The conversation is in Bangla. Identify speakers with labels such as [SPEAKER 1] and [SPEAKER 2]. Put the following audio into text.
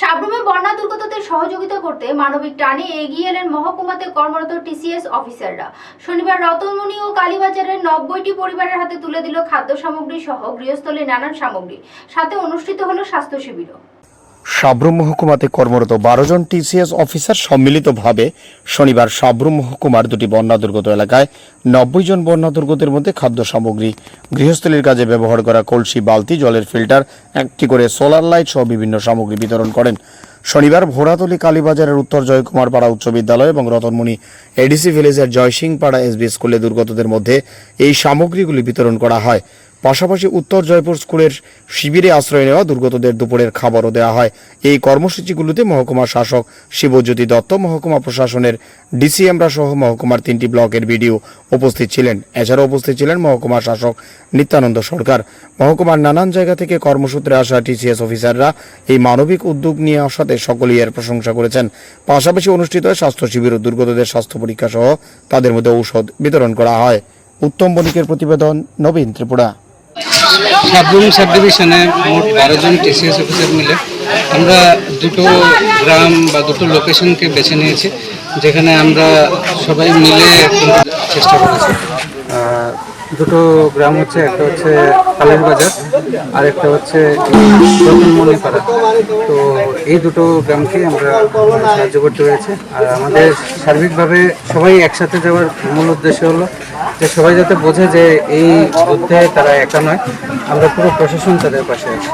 [SPEAKER 1] সাবরুমে বন্যা দুর্গতদের সহযোগিতা করতে মানবিক টানে এগিয়ে এলেন মহকুমাতে কর্মরত টিসিএস অফিসাররা। শনিবার রতনমণি ও কালীবাজারের নব্বইটি পরিবারের হাতে তুলে দিল খাদ্য সামগ্রী সহ গৃহস্থলে নানান সামগ্রী। সাথে অনুষ্ঠিত হলো স্বাস্থ্য শিবিরও।
[SPEAKER 2] সাব্রুম মহকুমাতে কর্মরত বারো জন টিসিএস অফিসার সম্মিলিতভাবে শনিবার সাব্রুম মহকুমার দুটি বন্যা দুর্গত এলাকায় নব্বই জন বন্যা দুর্গতের মধ্যে খাদ্য সামগ্রী, গৃহস্থলীর কাজে ব্যবহার করা কলসি, বালতি, জলের ফিল্টার, একটি করে সোলার লাইট সহ বিভিন্ন সামগ্রী বিতরণ করেন। শনিবার ভোরাতলি কালীবাজারের উত্তর জয়কুমার পাড়া উচ্চ বিদ্যালয় এবং রতনমণি এডিসি ভিলেজের জয়সিংপাড়া এসবি স্কুলে দুর্গতদের মধ্যে এই সামগ্রীগুলি বিতরণ করা হয়। পাশাপাশি উত্তর জয়পুর স্কুলের শিবিরে আশ্রয় নেওয়া দুর্গতদের দুপুরের খাবারও দেওয়া হয়। এই কর্মসূচিগুলোতে মহকুমা শাসক শিবজ্যোতি দত্ত, মহকুমা প্রশাসনের ডিসিএমরা সহ মহকুমার তিনটি ব্লকের ভিডিও উপস্থিত ছিলেন। এছাড়াও উপস্থিত ছিলেন মহকুমা শাসক নিত্যানন্দ সরকার। মহকুমার নানান জায়গা থেকে কর্মসূত্রে আসা টিসিএস অফিসাররা এই মানবিক উদ্যোগ নিয়ে আসাতে সকলেই এর প্রশংসা করেছেন। পাশাপাশি অনুষ্ঠিত স্বাস্থ্য শিবির ও দুর্গতদের স্বাস্থ্য পরীক্ষা সহ তাদের মধ্যে ঔষধ বিতরণ করা হয়। উত্তম বণিকের প্রতিবেদন নবীন ত্রিপুরা।
[SPEAKER 3] সাবরুম সাব ডিভিশনে মোট বারো জন টিসিএস অফিসার মিলে আমরা দুটো গ্রাম বা দুটো লোকেশনকে বেছে নিয়েছি, যেখানে আমরা সবাই মিলে চেষ্টা করেছি। দুটো গ্রাম হচ্ছে, একটা হচ্ছে কালের বাজার, আর একটা হচ্ছে রতনমণিপাড়া। তো এই দুটো গ্রামকে আমরা সাহায্য করতে হয়েছে আর আমাদের সার্বিকভাবে সবাই একসাথে যাওয়ার মূল উদ্দেশ্য হলো যে সবাই যাতে বোঝে যে এই যুদ্ধে তারা একা নয়, আমরা পুরো প্রশাসন তাদের পাশে আছি।